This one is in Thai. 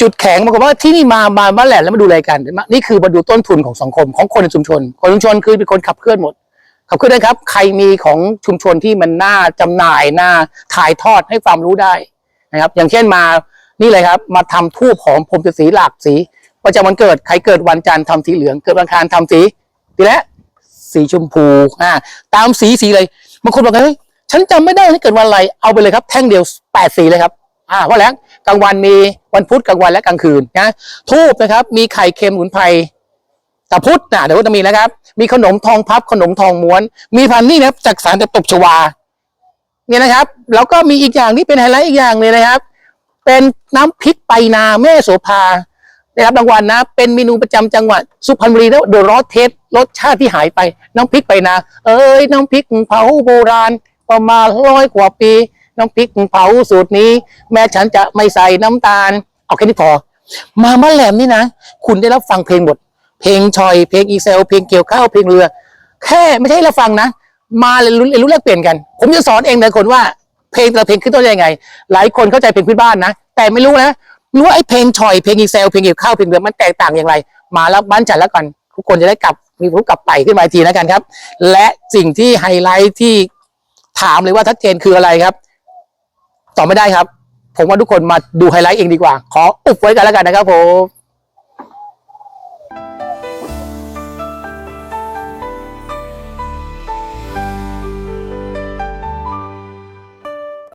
จุดแข็งมันก็ว่าที่นี่มามาบ้านแหลมแล้วมาดูรายการนี่คือมาดูต้นทุนของสังคมของคนในชุมชน คนชุมชนคือเป็นคนขับเคลื่อนหมดขับเคลื่อนนะครับ ใครมีของชุมชนที่มันน่าจำหน่ายน่าถ่ายทอดให้ความรู้ได้นะครับ อย่างเช่นมานี่เลยครับ มาทำทูบหอมผมสีหลากสีประจำวันเกิดใครเกิดวันจันทร์ทำสีเหลืองเกิดวันอังคารทำสีสีแล้ว สีชมพูอ่าตามสีสีเลยบางคนบอกเฮ้ยฉันจำไม่ได้ว่าเกิดวันอะไรเอาไปเลยครับแท่งเดียวแปดสีเลยครับอ่าเพราะแล้วกลางวันมีวันพุธกลางวันและกลางคืนนะทูบนะครับ มีไข่เค็มหมุนไพรตะพุธนะเดี๋ยวจะมีนะครับ มีขนมทองพับขนมทองม้วน มีพันนี่นะครับจากสารตะตบชวาเนี่ยนะครับ แล้วก็มีอีกอย่างนี่เป็นไฮไลท์อีกอย่างเลยนะครับ เป็นน้ำพริกไปนาแม่โสภา ได้รับรางวัลนะ เป็นเมนูประจำจังหวัดสุพรรณบุรีแล้วเดอะรอสเทสรสชาติที่หายไปน้ำพริกไปนาเอ้ยน้ำพริกเผาโบราณประมาณร้อยกว่าปี น้ำพริกเผาสูตรนี้ แม้ฉันจะไม่ใส่น้ำตาล เอาแค่นี้พอ มาบ้าแหลมนี่นะ คุณได้รับฟังเพลงหมด เพลงชอย เพลงอีเซล เพลงเกี่ยวข้าวเพลงเรือ แค่ไม่ใช่เราฟังนะ มาเรียนรู้เรียนรู้แลกเปลี่ยนกัน ผมจะสอนเองเลยคนว่าเพลงแต่ละเพลงขึ้นต้นยังไง หลายคนเข้าใจเพลงพื้นบ้านนะแต่ไม่รู้นะ รู้ว่าไอ้เพลงชอยเพลงอีเซลเพลงเกี่ยวข้าวเพลงเรือมันแตกต่างอย่างไร มาแล้วบ้านจัดแล้วกันทุกคนจะได้กลับมีรู้กลับไปขึ้นมาทีแล้วกันครับ และสิ่งที่ไฮไลท์ที่ถามเลยว่าทัดเจนคืออะไรครับตอบไม่ได้ครับ ผมว่าทุกคนมาดูไฮไลท์เองดีกว่า ขออุบไว้กันแล้วกันนะครับผม